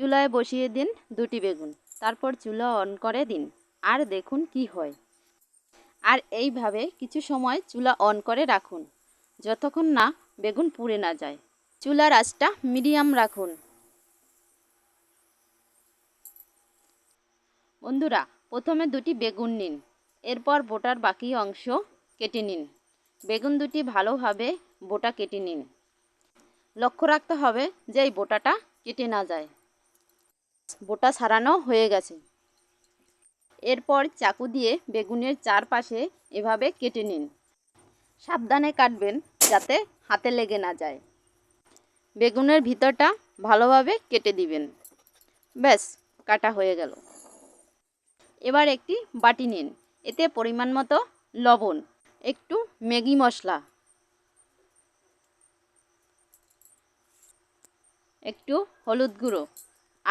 চুলায় বসিয়ে দিন দুটি বেগুন, তারপর চুলা অন করে দিন। আর দেখুন কি হয়। আর এইভাবে কিছু সময় চুলা অন করে রাখুন, যতক্ষণ না বেগুন পুড়ে না যায়। চুলার আঁচটা মিডিয়াম রাখুন। বন্ধুরা, প্রথমে দুটি বেগুন নিন, এরপর বোটার বাকি অংশ কেটে নিন। বেগুন দুটি ভালোভাবে বোটা কেটে নিন। লক্ষ্য রাখতে হবে যে এই বোটাটা কেটে না যায়। বোটা সারানো হয়ে গেছে। এরপর চাকু দিয়ে বেগুনের চারপাশে এভাবে কেটে নিন। সাবধানে কাটবেন যাতে হাতে লেগে না যায়। বেগুনের ভিতরটা ভালোভাবে কেটে দিবেন। ব্যাস, কাটা হয়ে গেল। এবার একটি বাটি নিন। এতে পরিমাণ মতো লবণ, একটু ম্যাগি মশলা, একটু হলুদ গুঁড়ো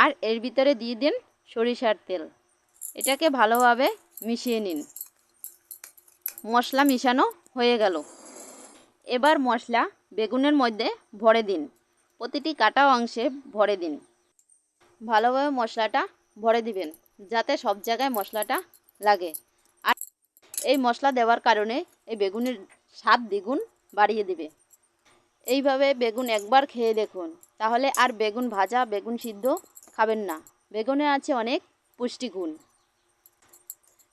আর এর ভিতরে দিয়ে দিন সরিষার তেল। এটাকে ভালোভাবে মিশিয়ে নিন। মশলা মিশানো হয়ে গেল। এবার মশলা বেগুনের মধ্যে ভরে দিন। প্রতিটি কাটা অংশে ভরে দিন। ভালোভাবে মশলাটা ভরে দিবেন, যাতে সব জায়গায় মশলাটা লাগে। আর এই মশলা দেওয়ার কারণে এই বেগুনের স্বাদ দ্বিগুণ বাড়িয়ে দিবে। এইভাবে বেগুন একবার খেয়ে দেখুন। তাহলে আর বেগুন ভাজা, বেগুন সিদ্ধ খাবেন না। বেগুনে আছে অনেক পুষ্টিগুণ।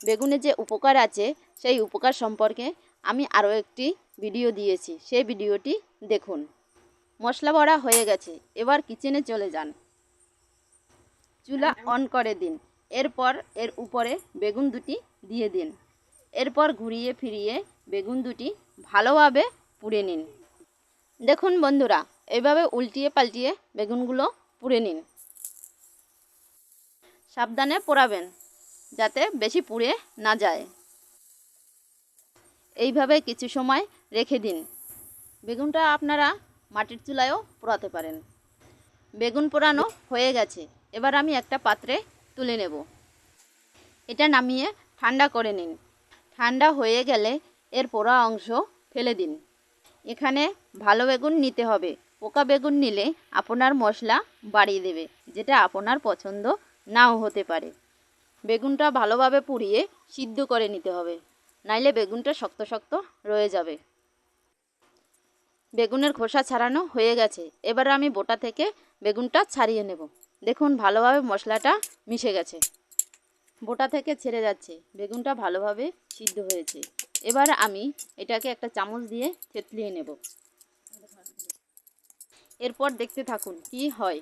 বেগুনে যে উপকার আছে, সেই উপকার সম্পর্কে আমি আরও একটি ভিডিও দিয়েছি। সেই ভিডিওটি দেখুন। মশলা ভরা হয়ে গেছে। এবার কিচেনে চলে যান। চুলা অন করে দিন। এরপর এর উপরে বেগুন দুটি দিয়ে দিন। এরপর ঘুরিয়ে ফিরিয়ে বেগুন দুটি ভালোভাবে পুড়ে নিন। দেখুন বন্ধুরা, এভাবে উল্টিয়ে পাল্টিয়ে বেগুনগুলো পুড়ে নিন। সাবধানে পোড়াবেন, যাতে বেশি পুড়ে না যায়। এইভাবে কিছু সময় রেখে দিন। বেগুনটা আপনারা মাটির চুলায়ও পোড়াতে পারেন। বেগুন পোড়ানো হয়ে গেছে। এবার আমি একটা পাত্রে তুলে নেব। এটা নামিয়ে ঠান্ডা করে নিন। ঠান্ডা হয়ে গেলে এর পোড়া অংশ ফেলে দিন। এখানে ভালো বেগুন নিতে হবে। পোকা বেগুন নিলে আপনার মশলা বাড়িয়ে দেবে, যেটা আপনার পছন্দ নাও হতে পারে। বেগুনটা ভালোভাবে পুড়িয়ে সিদ্ধ করে নিতে হবে, নাইলে বেগুনটা শক্ত শক্ত রয়ে যাবে। বেগুনের খোসা ছাড়ানো হয়ে গেছে। এবার আমি বোটা থেকে বেগুনটা ছাড়িয়ে নেব। দেখুন, ভালোভাবে মশলাটা মিশে গেছে। বোটা থেকে ছেড়ে যাচ্ছে। বেগুনটা ভালোভাবে সিদ্ধ হয়েছে। এবার আমি এটাকে একটা চামচ দিয়ে থেতলিয়ে নেব। এরপর দেখতে থাকুন কি হয়।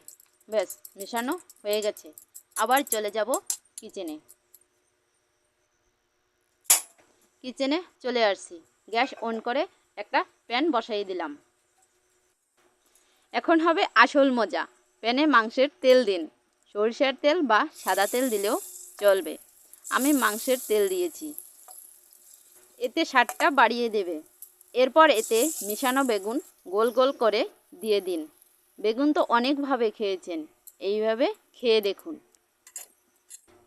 ব্যাস, মেশানো হয়ে গেছে। আবার চলে যাব কিচেনে কিচেনে চলে আসছি। গ্যাস অন করে একটা প্যান বসাই দিলাম। এখন হবে আসল মজা। প্যানে মাংসের তেল দিন। সরিষার তেল বা সাদা তেল দিলেও চলবে। আমি মাংসের তেল দিয়েছি। এতে স্বাদটা বাড়িয়ে দেবে। এরপর এতে মিশানো বেগুন গোল গোল করে দিয়ে দিন। বেগুন তো অনেকভাবে খেয়েছেন। এইভাবে খেয়ে দেখুন।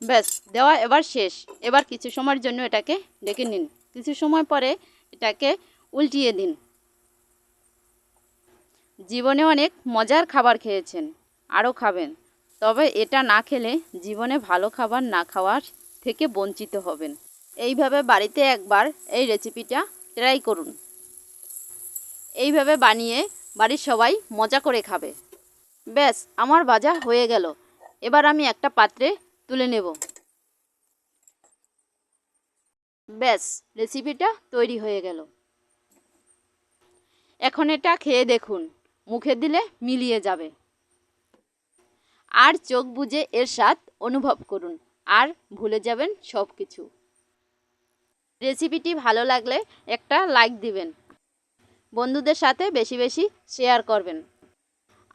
ব্যাস, দেওয়া এবার শেষ। এবার কিছু সময়ের জন্য এটাকে ডেকে নিন। কিছু সময় পরে এটাকে উল্টিয়ে দিন। জীবনে অনেক মজার খাবার খেয়েছেন, আরও খাবেন। তবে এটা না খেলে জীবনে ভালো খাবার না খাওয়ার থেকে বঞ্চিত হবেন। এইভাবে বাড়িতে একবার এই রেসিপিটা ট্রাই করুন। এইভাবে বানিয়ে বাড়ির সবাই মজা করে খাবে। ব্যাস, আমার ভাজা হয়ে গেল। এবার আমি একটা পাত্রে তুলে নেব। ব্যাস রেসিপিটা তৈরি হয়ে গেল। এখন এটা খেয়ে দেখুন, মুখে দিলে মিলিয়ে যাবে। আর চোখ বুজে এর স্বাদ অনুভব করুন, আর ভুলে যাবেন সব কিছু রেসিপিটি ভালো লাগলে একটা লাইক দিবেন। বন্ধুদের সাথে বেশি বেশি শেয়ার করবেন।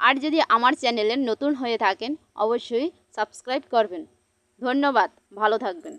আর যদি আমার চ্যানেলে নতুন হয়ে থাকেন, অবশ্যই সাবস্ক্রাইব করবেন। ধন্যবাদ ভালো থাকবেন।